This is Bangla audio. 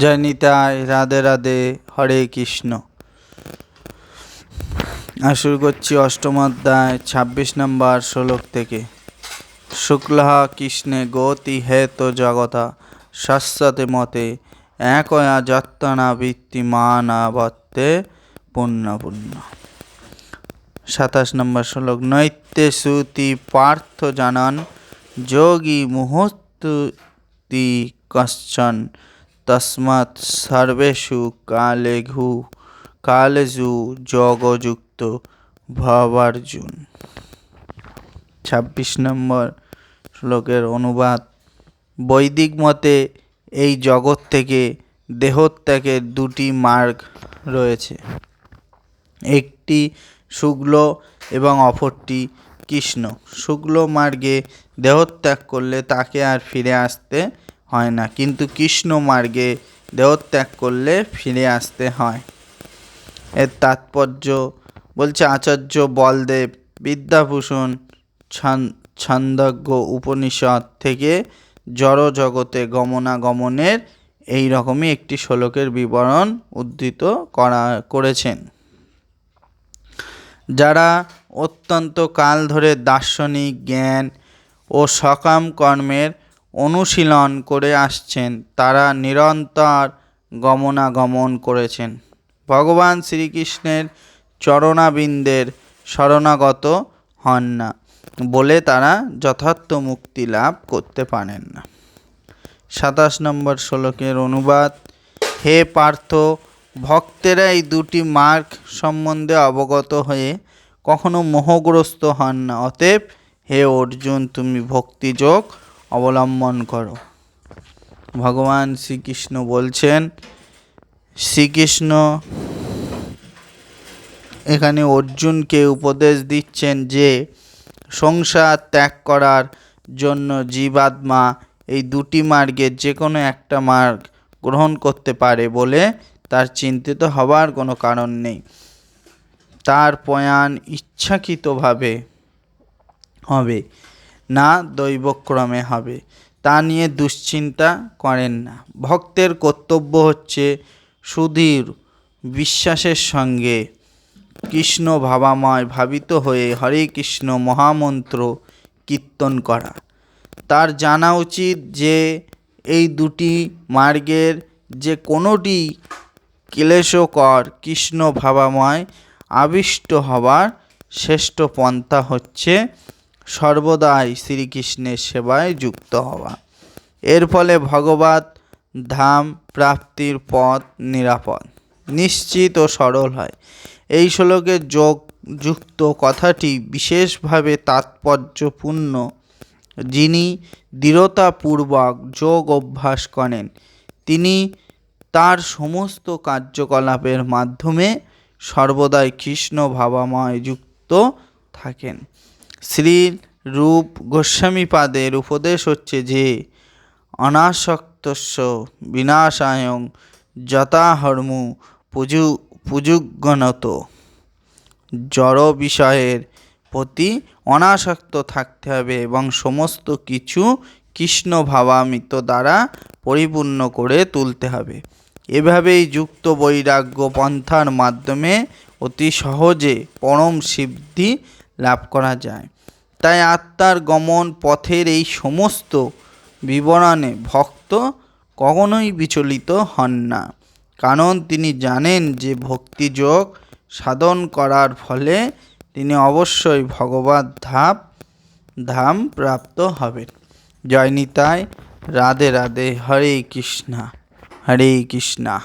জয় নিতাই, রাধে রাধে, হরে কৃষ্ণ। শুরু করছি অষ্টম অধ্যায়, ছাব্বিশ নম্বর শ্লোক থেকে। শুক্লহ কৃষ্ণে গতি হেত জগতা, শাশ্বতে মতে একয়া যত্তনা বৃত্তি মানাবত্তে পুণ্য পুণ্য সাতাশ নম্বর শ্লোক, নৈত্যে সুতি পার্থ জানান, যোগী মুহূর্তি কশ্চন তস্মাৎ সর্বেষু কালেঘু, কালেজু জগযুক্ত ভবার্জুন। ছাব্বিশ নম্বর শ্লোকের অনুবাদ। বৈদিক মতে এই জগৎ থেকে দেহত্যাগের দুটি মার্গ রয়েছে। একটি শুক্ল এবং অপরটি কৃষ্ণ। শুক্ল মার্গে দেহত্যাগ করলে তাকে আর ফিরে আসতে হয় না, কিন্তু কৃষ্ণ মার্গে দেহত্যাগ করলে ফিরে আসতে হয়। এর তাৎপর্য বলছে আচার্য বলদেব বিদ্যাভূষণ ছান- ছান্দজ্ঞ উপনিষদ থেকে জড় জগতে গমনাগমনের এই রকমই একটি শ্লোকের বিবরণ উদ্ধৃত করা, করেছেন। যারা অত্যন্ত কাল ধরে দার্শনিক জ্ঞান ও সকাম কর্মের অনুশীলন করে আসছেন। তারা নিরন্তর গমনাগমন করেছেন। ভগবান শ্রীকৃষ্ণের চরণাবিন্দের শরণাগত হন না বলে তারা যথার্থ মুক্তি লাভ করতে পারেন না। সাতাশ নম্বর শ্লোকের অনুবাদ, হে পার্থ, ভক্তেরা এই দুটি মার্গ সম্বন্ধে অবগত হয়ে কখনো মোহগ্রস্ত হন না। অতএব হে অর্জুন, তুমি ভক্তিযোগ অবলম্বন করো। ভগবান শ্রীকৃষ্ণ বলছেন, শ্রীকৃষ্ণ এখানে অর্জুনকে উপদেশ দিচ্ছেন যে, সংসার ত্যাগ করার জন্য জীবাত্মা এই দুটি মার্গের যে কোনো একটা মার্গ গ্রহণ করতে পারে বলে তার চিন্তিত হবার কোনো কারণ নেই। তার পয়ান ইচ্ছাকৃতভাবে হবে। না দৈবক্রমে হবে। তা নিয়ে দুশ্চিন্তা করেন না। ভক্তের কর্তব্য হচ্ছে সুধীর বিশ্বাসের সঙ্গে কৃষ্ণ ভাবাময় ভাবিত হয়ে হরে কৃষ্ণ মহামন্ত্র কীর্তন করা। তার জানা উচিত যে, এই দুটি মার্গের যে কোনোটি ক্লেশকর কৃষ্ণ ভাবাময় আবিষ্ট হবার শ্রেষ্ঠ পন্থা হচ্ছে সর্বদাই শ্রীকৃষ্ণের সেবায় যুক্ত হওয়া। এর ফলে ভগবত ধাম প্রাপ্তির পথ নিরাপদ, নিশ্চিত ও সরল হয়। এই শ্লোকে যোগ যুক্ত কথাটি বিশেষভাবে তাৎপর্যপূর্ণ। যিনি দৃঢ়তাপূর্বক যোগ অভ্যাস করেন, তিনি তার সমস্ত কার্যকলাপের মাধ্যমে সর্বদাই কৃষ্ণ ভাবাময় যুক্ত থাকেন। শ্রী রূপ গোস্বামীপাদের উপদেশ হচ্ছে যে, অনাসক্তস্য বিনাশায়ং যথাহর্মু পুজু, পুজুগণত। জড় বিষয়ের প্রতি অনাসক্ত থাকতে হবে এবং সমস্ত কিছু কৃষ্ণ ভাবামিত দ্বারা পরিপূর্ণ করে তুলতে হবে। এভাবেই যুক্ত বৈরাগ্য পন্থার মাধ্যমে অতি সহজে পরম সিদ্ধি লাভ করা যায়। তাই আত্মার গমন পথের এই সমস্ত বিবরণে ভক্ত কখনোই বিচলিত হন না। কারণ তিনি জানেন যে ভক্তিযোগ সাধন করার ফলে তিনি অবশ্যই ভগবত ধাপ ধাম প্রাপ্ত হবেন। জয় নিতাই। রাধে রাধে। হরে কৃষ্ণা। হরে কৃষ্ণা।